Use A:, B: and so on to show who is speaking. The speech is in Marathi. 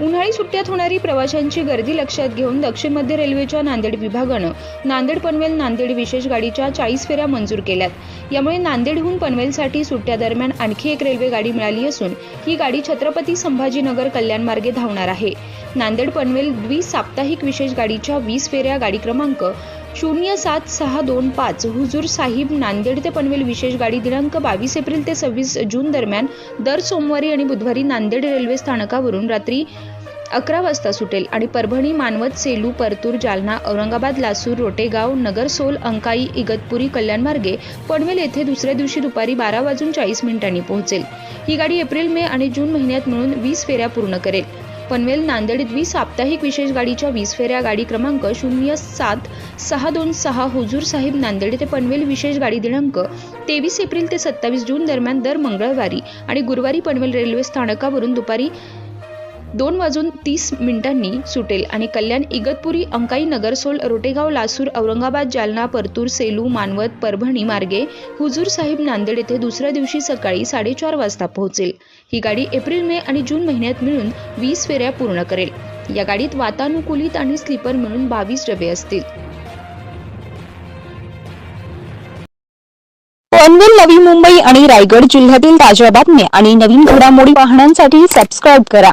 A: उन्हाळी सुट्ट्यात होणारी प्रवाशांची गर्दी लक्षात घेऊन दक्षिण मध्य रेल्वेच्या नांदेड विभागानं नांदेड पनवेल नांदेड विशेष गाडीच्या चाळीस फेऱ्या मंजूर केल्यात. यामुळे नांदेडहून पनवेलसाठी सुट्ट्या दरम्यान आणखी एक रेल्वे गाडी मिळाली असून ही गाडी छत्रपती संभाजीनगर कल्याण मार्गे धावणार आहे. नांदेड पनवेल द्विसाप्ताहिक विशेष गाडीच्या वीस फेऱ्या गाडी क्रमांक शून्य सात सहा दोन पाच. हुजूर साहिब नांदेड ते पनवेल विशेष गाडी दिनांक बावीस एप्रिल ते सव्वीस जून दरम्यान दर सोमवारी आणि बुधवारी नांदेड रेल्वे स्थानकावरून रात्री अकरा वाजता सुटेल. आणि परभणी मानवत सेलू परतूर जालना औरंगाबाद लासूर रोटेगाव नगरसोल अंकाई इगतपुरी कल्याण मार्गे पनवेल येथे दुसऱ्या दिवशी दुपारी बारा वाजून चाळीस मिनिटांनी पोहोचेल. ही गाडी एप्रिल मे आणि जून महिन्यात मिळून वीस फेऱ्या पूर्ण करेल. पनवेल नांदेड द्विसाप्ताहिक विशेष गाडीच्या वीस फेऱ्या गाडी क्रमांक शून्य सात सहा दोन सहा हुजूर साहेब नांदेड ते पनवेल विशेष गाडी दिनांक तेवीस एप्रिल ते सत्तावीस जून दरम्यान दर मंगळवारी आणि गुरुवारी पनवेल रेल्वे स्थानकावरून दुपारी दोन वाजून तीस मिनिटांनी सुटेल आणि कल्याण इगतपुरी अंकाई नगरसोल रोटेगाव लासूर औरंगाबाद जालना परतूर सेलू मानवत परभणी मार्गे हुजूर साहिब नांदेड येथे दुसऱ्या दिवशी सकाळी साडेचार वाजता पोहोचेल. ही गाडी एप्रिल मे आणि जून महिन्यात मिळून वीस फेऱ्या पूर्ण करेल. या गाडीत वातानुकूलित आणि स्लीपर मिळून बावीस डबे असतील.
B: पनवेल नवी मुंबई आणि रायगड जिल्ह्यातील ताज्या बातम्या आणि नवीन घडामोडी पाहण्यासाठी सबस्क्राईब करा.